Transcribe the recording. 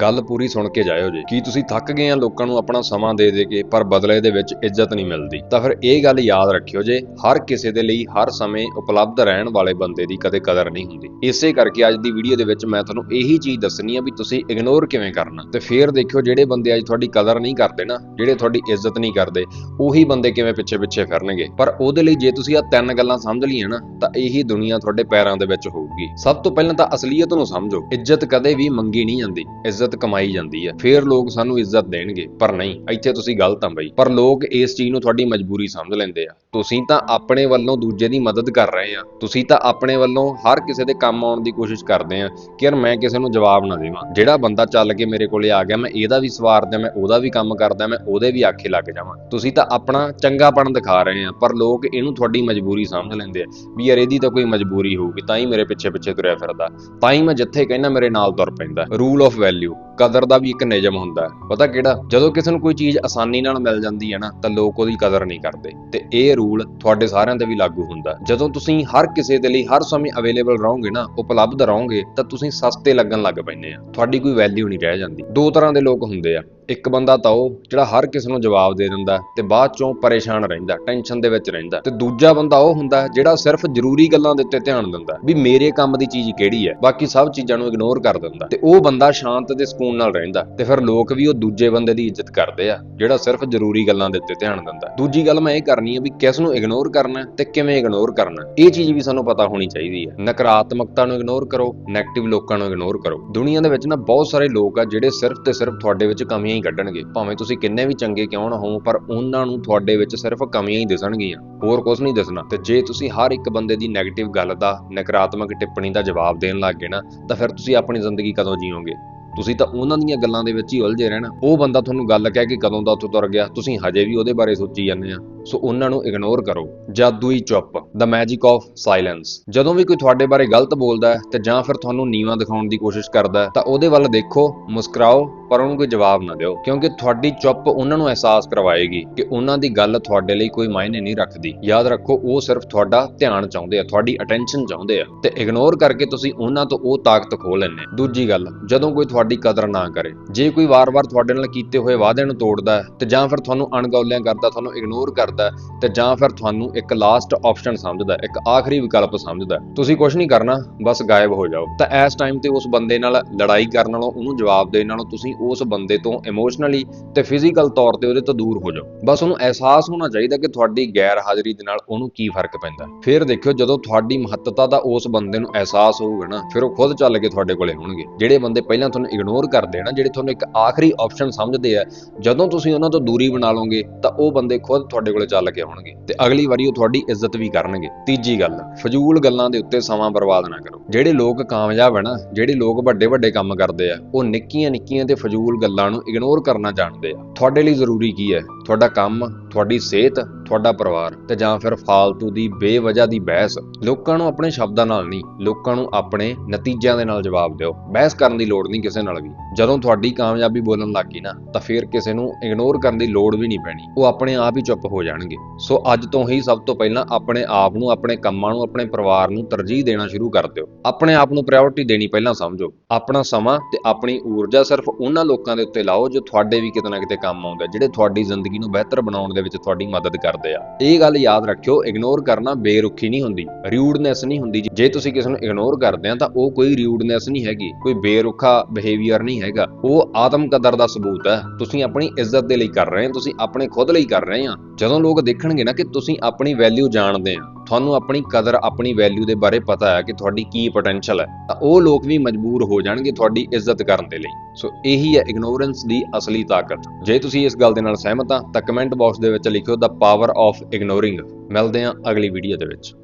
ਗੱਲ ਪੂਰੀ ਸੁਣ ਕੇ ਜਾਇਓ ਜੀ। ਕੀ ਤੁਸੀਂ ਥੱਕ ਗਏ ਆ ਲੋਕਾਂ ਨੂੰ ਆਪਣਾ ਸਮਾਂ ਦੇ ਦੇ ਕੇ, ਪਰ ਬਦਲੇ ਦੇ ਵਿੱਚ ਇੱਜ਼ਤ ਨਹੀਂ ਮਿਲਦੀ? ਤਾਂ ਫਿਰ ਇਹ ਗੱਲ ਯਾਦ ਰੱਖਿਓ ਜੇ, ਹਰ ਕਿਸੇ ਦੇ ਲਈ ਹਰ ਸਮੇਂ ਉਪਲਬਧ ਰਹਿਣ ਵਾਲੇ ਬੰਦੇ ਦੀ ਕਦੇ ਕਦਰ ਨਹੀਂ ਹੁੰਦੀ। ਇਸੇ ਕਰਕੇ ਅੱਜ ਦੀ ਵੀਡੀਓ ਦੇ ਵਿੱਚ ਮੈਂ ਤੁਹਾਨੂੰ ਇਹੀ ਚੀਜ਼ ਦੱਸਣੀ ਆ ਵੀ ਤੁਸੀਂ ਇਗਨੋਰ ਕਿਵੇਂ ਕਰਨਾ। ਤੇ ਫਿਰ ਦੇਖਿਓ ਜਿਹੜੇ ਬੰਦੇ ਅੱਜ ਤੁਹਾਡੀ ਕਦਰ ਨਹੀਂ ਕਰਦੇ ਨਾ, ਜਿਹੜੇ ਤੁਹਾਡੀ ਇੱਜ਼ਤ ਨਹੀਂ ਕਰਦੇ, ਉਹੀ ਬੰਦੇ ਕਿਵੇਂ ਪਿੱਛੇ ਪਿੱਛੇ ਫਿਰਨਗੇ। ਪਰ ਉਹਦੇ ਲਈ ਜੇ ਤੁਸੀਂ ਆ ਤਿੰਨ ਗੱਲਾਂ ਸਮਝ ਲਈਆਂ ਨਾ, ਤਾਂ ਇਹੀ ਦੁਨੀਆ ਤੁਹਾਡੇ ਪੈਰਾਂ ਦੇ ਵਿੱਚ ਹੋਊਗੀ। ਸਭ ਤੋਂ ਪਹਿਲਾਂ ਤਾਂ ਅਸਲੀਅਤ ਨੂੰ ਸਮਝੋ। ਇੱਜ਼ਤ ਕਦੇ ਵੀ ਮੰਗੀ ਨਹੀਂ ਜਾਂਦੀ। ਇੱਜ਼ਤ ਕਮਾਈ ਜਾਂਦੀ ਹੈ ਫਿਰ ਲੋਕ ਸਾਨੂੰ ਇੱਜ਼ਤ ਦੇਣਗੇ, ਪਰ ਨਹੀਂ, ਇੱਥੇ ਤੁਸੀਂ ਗਲਤ ਆ ਬਈ। ਪਰ ਲੋਕ ਇਸ ਚੀਜ਼ ਨੂੰ ਤੁਹਾਡੀ ਮਜਬੂਰੀ ਸਮਝ ਲੈਂਦੇ ਆ। ਤੁਸੀਂ ਤਾਂ ਆਪਣੇ ਵੱਲੋਂ ਦੂਜੇ ਦੀ ਮਦਦ ਕਰ ਰਹੇ ਆ। ਤੁਸੀਂ ਤਾਂ ਆਪਣੇ ਵੱਲੋਂ ਹਰ ਕਿਸੇ ਦੇ ਕੰਮ ਆਉਣ ਦੀ ਕੋਸ਼ਿਸ਼ ਕਰਦੇ ਆ ਕਿ ਯਾਰ ਮੈਂ ਕਿਸੇ ਨੂੰ ਜਵਾਬ ਨਾ ਦੇਵਾਂ। ਜਿਹੜਾ ਬੰਦਾ ਚੱਲ ਕੇ ਮੇਰੇ ਕੋਲੇ ਆ ਗਿਆ, ਮੈਂ ਇਹਦਾ ਵੀ ਸਵਾਰਦਾ ਮੈਂ ਉਹਦਾ ਵੀ ਕੰਮ ਕਰਦਾ, ਮੈਂ ਉਹਦੇ ਵੀ ਆਖੇ ਲੱਗ ਜਾਵਾਂ। ਤੁਸੀਂ ਤਾਂ ਆਪਣਾ ਚੰਗਾਪਣ ਦਿਖਾ ਰਹੇ ਆ, ਪਰ ਲੋਕ ਇਹਨੂੰ ਤੁਹਾਡੀ ਮਜਬੂਰੀ ਸਮਝ ਲੈਂਦੇ ਆ ਵੀ ਯਾਰ ਇਹਦੀ ਤਾਂ ਕੋਈ ਮਜਬੂਰੀ ਹੋਊਗੀ, ਤਾਂ ਹੀ ਮੇਰੇ ਪਿੱਛੇ ਪਿੱਛੇ ਤੁਰਿਆ ਫਿਰਦਾ। ਤਾਂ ਹੀ ਮੈਂ ਜਿੱਥੇ ਕਹਿੰਦਾ ਮੇਰੇ ਨਾਲ ਤੁਰ ਪੈਂਦਾ। ਰੂਲ ਆਫ ਵੈਲਿਊ ਕਦਰ ਦਾ ਵੀ ਇੱਕ ਨਿਯਮ ਹੁੰਦਾ ਹੈ। ਪਤਾ ਕਿਹੜਾ? ਜਦੋਂ ਕਿਸੇ ਨੂੰ ਕੋਈ ਚੀਜ਼ ਆਸਾਨੀ ਨਾਲ ਮਿਲ ਜਾਂਦੀ ਹੈ ਨਾ, ਤਾਂ ਲੋਕ ਉਹਦੀ ਕਦਰ ਨਹੀਂ ਕਰਦੇ। ਤੇ ਇਹ ਰੂਲ ਤੁਹਾਡੇ ਸਾਰਿਆਂ ਤੇ ਵੀ ਲਾਗੂ ਹੁੰਦਾ ਜਦੋਂ ਤੁਸੀਂ ਹਰ ਕਿਸੇ ਦੇ ਲਈ ਹਰ ਸਮੇਂ ਅਵੇਲੇਬਲ ਰਹੋਗੇ ਨਾ, ਉਪਲਬਧ ਰਹੋਗੇ, ਤਾਂ ਤੁਸੀਂ ਸਸਤੇ ਲੱਗਣ ਲੱਗ ਪੈਂਦੇ ਆ। ਤੁਹਾਡੀ ਕੋਈ ਵੈਲਿਊ ਨਹੀਂ ਰਹਿ ਜਾਂਦੀ। ਦੋ ਤਰ੍ਹਾਂ ਦੇ ਲੋਕ ਹੁੰਦੇ ਆ। ਇੱਕ ਬੰਦਾ ਤਾਂ ਉਹ ਜਿਹੜਾ ਹਰ ਕਿਸੇ ਨੂੰ ਜਵਾਬ ਦੇ ਦਿੰਦਾ ਤੇ ਬਾਅਦ ਚੋਂ ਪਰੇਸ਼ਾਨ ਰਹਿੰਦਾ ਟੈਨਸ਼ਨ ਦੇ ਵਿੱਚ ਰਹਿੰਦਾ ਤੇ ਦੂਜਾ ਬੰਦਾ ਉਹ ਹੁੰਦਾ ਜਿਹੜਾ ਸਿਰਫ ਜ਼ਰੂਰੀ ਗੱਲਾਂ ਦੇ ਉੱਤੇ ਧਿਆਨ ਦਿੰਦਾ ਵੀ ਮੇਰੇ ਕੰਮ ਦੀ ਚੀਜ਼ ਕਿਹੜੀ ਹੈ, ਬਾਕੀ ਸਭ ਚੀਜ਼ਾਂ ਨੂੰ ਇਗਨੋਰ ਕਰ ਦਿੰਦਾ ਤੇ ਉਹ ਬੰਦਾ ਸ਼ਾਂਤ ਤੇ ਸਕੂਨ ਨਾਲ ਰਹਿੰਦਾ ਤੇ ਫਿਰ ਲੋਕ ਵੀ ਉਹ ਦੂਜੇ ਬੰਦੇ ਦੀ ਇੱਜ਼ਤ ਕਰਦੇ ਆ, ਜਿਹੜਾ ਸਿਰਫ ਜ਼ਰੂਰੀ ਗੱਲਾਂ ਦੇ ਉੱਤੇ ਧਿਆਨ ਦਿੰਦਾ ਦੂਜੀ ਗੱਲ ਮੈਂ ਇਹ ਕਰਨੀ ਹੈ ਵੀ ਕਿਸ ਨੂੰ ਇਗਨੋਰ ਕਰਨਾ ਤੇ ਕਿਵੇਂ ਇਗਨੋਰ ਕਰਨਾ ਇਹ ਚੀਜ਼ ਵੀ ਸਾਨੂੰ ਪਤਾ ਹੋਣੀ ਚਾਹੀਦੀ ਹੈ। ਨਕਾਰਾਤਮਕਤਾ ਨੂੰ ਇਗਨੋਰ ਕਰੋ 네ਗੇਟਿਵ ਲੋਕਾਂ ਨੂੰ ਇਗਨੋਰ ਕਰੋ। ਦੁਨੀਆ ਦੇ ਵਿੱਚ ਨਾ ਬਹੁਤ ਸਾਰੇ ਲੋਕ ਆ ਜਿਹੜੇ ਸਿਰਫ ਤੇ ਸਿਰਫ ਤੁਹਾਡੇ ਵਿੱਚ ਕਮੀਆਂ ਹੀ ਕੱਢਣਗੇ। ਭਾਵੇਂ ਤੁਸੀਂ ਕਿੰਨੇ ਵੀ ਚੰਗੇ ਕਿਉਂ ਨਾ ਹੋ ਪਰ ਉਹਨਾਂ ਨੂੰ ਤੁਹਾਡੇ ਵਿੱਚ ਸਿਰਫ ਕਮੀਆਂ ਹੀ ਦਿਸਣਗੀਆਂ। ਹੋਰ ਕੁਝ ਨਹੀਂ ਦਿਸਣਾ। ਤੇ ਜੇ ਤੁਸੀਂ ਹਰ ਇੱਕ ਬੰਦੇ ਦੀ 네ਗੇਟਿਵ ਗੱਲ ਦਾ, ਨਕਾਰਾਤਮਕ ਟਿੱਪਣੀ ਦਾ ਜਵਾਬ ਦੇਣ ਲੱਗ ਗਏ ਨਾ, ਤਾਂ ਫਿਰ ਤੁਸੀਂ ਆਪਣੀ ਜ਼ਿੰਦਗੀ ਕਦੋਂ ਜੀਓਗੇ? ਤੁਸੀਂ ਤਾਂ ਉਹਨਾਂ ਦੀਆਂ ਗੱਲਾਂ ਦੇ ਵਿੱਚ ਹੀ ਉਲਝੇ ਰਹਿਣਾ। ਉਹ ਬੰਦਾ ਤੁਹਾਨੂੰ ਗੱਲ ਕਹਿ ਕੇ ਕਦੋਂ ਦਾ ਉੱਥੋਂ ਤੁਰ ਗਿਆ, ਤੁਸੀਂ ਹਜੇ ਵੀ ਉਹਦੇ ਬਾਰੇ ਸੋਚੀ ਜਾਂਦੇ ਆ। ਸੋ ਉਹਨਾਂ ਨੂੰ ਇਗਨੋਰ ਕਰੋ। ਜਾਦੂਈ ਚੁੱਪ ਦਾ ਮੈਜਿਕ ਆਫ ਸਾਇਲੈਂਸ ਜਦੋਂ ਵੀ ਕੋਈ ਤੁਹਾਡੇ ਬਾਰੇ ਗਲਤ ਬੋਲਦਾ ਹੈ ਤੇ ਜਾਂ ਫਿਰ ਤੁਹਾਨੂੰ ਨੀਵਾਂ ਦਿਖਾਉਣ ਦੀ ਕੋਸ਼ਿਸ਼ ਕਰਦਾ ਹੈ, ਤਾਂ ਉਹਦੇ ਵੱਲ ਦੇਖੋ, ਮੁਸਕਰਾਓ, ਪਰ ਉਹਨੂੰ ਕੋਈ ਜਵਾਬ ਨਾ ਦਿਓ। ਕਿਉਂਕਿ ਤੁਹਾਡੀ ਚੁੱਪ ਉਹਨਾਂ ਨੂੰ ਅਹਿਸਾਸ ਕਰਵਾਏਗੀ ਕਿ ਉਹਨਾਂ ਦੀ ਗੱਲ ਤੁਹਾਡੇ ਲਈ ਕੋਈ ਮਾਇਨੇ ਨਹੀਂ ਰੱਖਦੀ। ਯਾਦ ਰੱਖੋ, ਉਹ ਸਿਰਫ ਤੁਹਾਡਾ ਧਿਆਨ ਚਾਹੁੰਦੇ ਆ, ਤੁਹਾਡੀ ਅਟੈਂਸ਼ਨ ਚਾਹੁੰਦੇ ਆ। ਤੇ ਇਗਨੋਰ ਕਰਕੇ ਤੁਸੀਂ ਉਹਨਾਂ ਤੋਂ ਉਹ ਤਾਕਤ ਖੋ ਲੈਂਦੇ ਦੂਜੀ ਗੱਲ, ਜਦੋਂ ਕੋਈ ਤੁਹਾਡੀ ਕਦਰ ਨਾ ਕਰੇ। ਜੇ ਕੋਈ ਵਾਰ-ਵਾਰ ਤੁਹਾਡੇ ਨਾਲ ਕੀਤੇ ਹੋਏ ਵਾਅਦਿਆਂ ਨੂੰ ਤੋੜਦਾ ਹੈ ਤੇ ਜਾਂ ਫਿਰ ਤੁਹਾਨੂੰ ਅਣਗੌਲਿਆਂ ਕਰਦਾ, ਤੁਹਾਨੂੰ ਇਗਨੋਰ ਕਰਦਾ ਤੇ ਜਾਂ ਫਿਰ ਤੁਹਾਨੂੰ ਇੱਕ ਲਾਸਟ ਆਪਸ਼ਨ ਸਮਝਦਾ ਇੱਕ ਆਖਰੀ ਵਿਕਲਪ ਸਮਝਦਾ ਤੁਸੀਂ ਕੁਝ ਨਹੀਂ ਕਰਨਾ, ਬਸ ਗਾਇਬ ਹੋ ਜਾਓ। ਤਾਂ ਇਸ ਟਾਈਮ ਤੇ ਉਸ ਬੰਦੇ ਨਾਲ ਲੜਾਈ ਕਰਨ ਨਾਲੋਂ, ਉਹਨੂੰ ਜਵਾਬ ਦੇਣ ਨਾਲੋਂ ਤੁਸੀਂ ਉਸ ਬੰਦੇ ਤੋਂ ਇਮੋਸ਼ਨਲੀ ਤੇ ਫਿਜ਼ੀਕਲ ਤੌਰ ਤੇ ਉਹਦੇ ਤੋਂ ਦੂਰ ਹੋ ਜਾਓ। ਬਸ ਉਹਨੂੰ ਅਹਿਸਾਸ ਹੋਣਾ ਚਾਹੀਦਾ ਕਿ ਤੁਹਾਡੀ ਗੈਰ ਹਾਜ਼ਰੀ ਦੇ ਨਾਲ ਉਹਨੂੰ ਕੀ ਫ਼ਰਕ ਪੈਂਦਾ ਹੈ। ਫਿਰ ਦੇਖਿਓ, ਜਦੋਂ ਤੁਹਾਡੀ ਮਹੱਤਤਾ ਦਾ ਉਸ ਬੰਦੇ ਨੂੰ ਅਹਿਸਾਸ ਹੋਊਗਾ ਨਾ, ਫਿਰ ਉਹ ਖੁਦ ਚੱਲ ਕੇ ਤੁਹਾਡੇ ਕੋਲੇ ਹੋਣਗੇ। ਜਿਹੜੇ ਬੰਦੇ ਪਹਿਲਾਂ ਤੁਹਾਨੂੰ ਇਗਨੋਰ ਕਰਦੇ ਆ ਜਿਹੜੇ ਤੁਹਾਨੂੰ ਇੱਕ ਆਖਰੀ ਆਪਸ਼ਨ ਸਮਝਦੇ ਆ, ਜਦੋਂ ਤੁਸੀਂ ਉਹਨਾਂ ਤੋਂ ਦੂਰੀ ਬਣਾ ਲਓਗੇ, ਤਾਂ ਉਹ ਬੰਦੇ ਖੁਦ ਤੁਹਾਡੇ ਕੋਲ ਚੱਲ ਕੇ ਆਉਣਗੇ ਤੇ ਅਗਲੀ ਵਾਰੀ ਉਹ ਤੁਹਾਡੀ ਇੱਜ਼ਤ ਵੀ ਕਰਨਗੇ। ਤੀਜੀ ਗੱਲ, ਫਜ਼ੂਲ ਗੱਲਾਂ ਦੇ ਉੱਤੇ ਸਮਾਂ ਬਰਬਾਦ ਨਾ ਕਰੋ। ਜਿਹੜੇ ਲੋਕ ਕਾਮਯਾਬ ਹੈ ਨਾ, ਜਿਹੜੇ ਲੋਕ ਵੱਡੇ ਵੱਡੇ ਕੰਮ ਕਰਦੇ ਆ, ਉਹ ਨਿੱਕੀਆਂ ਨਿੱਕੀਆਂ ਤੇ ਫਜ਼ੂਲ ਗੱਲਾਂ ਨੂੰ ਇਗਨੋਰ ਕਰਨਾ ਜਾਣਦੇ ਆ। ਤੁਹਾਡੇ ਲਈ ਜ਼ਰੂਰੀ ਕੀ ਹੈ ਤੁਹਾਡਾ ਕੰਮ, ਤੁਹਾਡੀ ਸਿਹਤ ਤੁਹਾਡਾ ਪਰਿਵਾਰ ਤੇ ਜਾਂ ਫਿਰ ਫਾਲਤੂ ਦੀ ਬੇਵਜ੍ਹਾ ਦੀ ਬਹਿਸ ਲੋਕਾਂ ਨੂੰ ਆਪਣੇ ਸ਼ਬਦਾਂ ਨਾਲ ਨਹੀਂ, ਲੋਕਾਂ ਨੂੰ ਆਪਣੇ ਨਤੀਜਿਆਂ ਦੇ ਨਾਲ ਜਵਾਬ ਦਿਓ। ਬਹਿਸ ਕਰਨ ਦੀ ਲੋੜ ਨਹੀਂ ਕਿਸੇ ਨਾਲ ਵੀ। ਜਦੋਂ ਤੁਹਾਡੀ ਕਾਮਯਾਬੀ ਬੋਲਣ ਲੱਗ ਗਈ ਨਾ, ਤਾਂ ਫਿਰ ਕਿਸੇ ਨੂੰ ਇਗਨੋਰ ਕਰਨ ਦੀ ਲੋੜ ਵੀ ਨਹੀਂ ਪੈਣੀ। ਉਹ ਆਪਣੇ ਆਪ ਹੀ ਚੁੱਪ ਹੋ ਜਾਣਗੇ। ਸੋ ਅੱਜ ਤੋਂ ਹੀ ਸਭ ਤੋਂ ਪਹਿਲਾਂ ਆਪਣੇ ਆਪ ਨੂੰ, ਆਪਣੇ ਕੰਮਾਂ ਨੂੰ, ਆਪਣੇ ਪਰਿਵਾਰ ਨੂੰ ਤਰਜੀਹ ਦੇਣਾ ਸ਼ੁਰੂ ਕਰ ਦਿਓ। ਆਪਣੇ ਆਪ ਨੂੰ ਪ੍ਰਾਇੋਰਟੀ ਦੇਣੀ ਪਹਿਲਾਂ ਸਮਝੋ। ਆਪਣਾ ਸਮਾਂ ਤੇ ਆਪਣੀ ਊਰਜਾ ਸਿਰਫ ਉਹਨਾਂ ਲੋਕਾਂ ਦੇ ਉੱਤੇ ਲਾਓ ਜੋ ਤੁਹਾਡੇ ਵੀ ਕਿਤੇ ਨਾ ਕਿਤੇ ਕੰਮ ਆਉਂਦੇ, ਜਿਹੜੇ ਤੁਹਾਡੀ ਜ਼ਿੰਦਗੀ ਨੂੰ ਬਿਹਤਰ ਬਣਾਉਣ ਦੇ ਵਿੱਚ ਤੁਹਾਡੀ ਮਦਦ ਕਰਦੇ ਆ। ਇਹ ਗੱਲ ਯਾਦ ਰੱਖਿਓ ਇਗਨੋਰ ਕਰਨਾ ਬੇਰੁਖੀ ਨਹੀਂ ਹੁੰਦੀ ਰਿਊਡਨੈਸ ਨਹੀਂ ਹੁੰਦੀ। ਜੇ ਤੁਸੀਂ ਕਿਸੇ ਨੂੰ ਇਗਨੋਰ ਕਰਦੇ ਆ, ਤਾਂ ਉਹ ਕੋਈ ਰਿਊਡਨੈਸ ਨਹੀਂ ਹੈਗੀ, ਕੋਈ ਬੇਰੁਖਾ ਬਿਹੇਵੀਅਰ ਨਹੀਂ ਹੈਗਾ। ਉਹ ਆਤਮ ਕਦਰ ਦਾ ਸਬੂਤ ਹੈ। ਤੁਸੀਂ ਆਪਣੀ ਇੱਜ਼ਤ ਦੇ ਲਈ ਕਰ ਰਹੇ ਹੋ ਤੁਸੀਂ ਆਪਣੇ ਖੁਦ ਲਈ ਕਰ ਰਹੇ ਆ। ਜਦੋਂ ਲੋਕ ਦੇਖਣਗੇ ਨਾ ਕਿ ਤੁਸੀਂ ਆਪਣੀ ਵੈਲਿਊ ਜਾਣਦੇ ਆ। ਤੁਹਾਨੂੰ ਆਪਣੀ ਕਦਰ, ਆਪਣੀ ਵੈਲਿਊ ਦੇ ਬਾਰੇ ਪਤਾ ਹੈ ਕਿ ਤੁਹਾਡੀ ਕੀ ਪੋਟੈਂਸ਼ੀਅਲ ਹੈ। ਤਾਂ ਉਹ ਲੋਕ ਵੀ ਮਜਬੂਰ ਹੋ ਜਾਣਗੇ ਤੁਹਾਡੀ ਇੱਜ਼ਤ ਕਰਨ ਦੇ ਲਈ। ਸੋ ਇਹੀ ਹੈ ਇਗਨੋਰੈਂਸ ਦੀ ਅਸਲੀ ਤਾਕਤ। ਜੇ ਤੁਸੀਂ ਇਸ ਗੱਲ ਦੇ ਨਾਲ ਸਹਿਮਤ ਆ ਤਾਂ ਕਮੈਂਟ ਬਾਕਸ ਦੇ ਵਿੱਚ ਲਿਖਿਓ ਦਾ ਪਾਵਰ ਆਫ ਇਗਨੋਰਿੰਗ ਮਿਲਦੇ ਹਾਂ ਅਗਲੀ ਵੀਡੀਓ ਦੇ ਵਿੱਚ।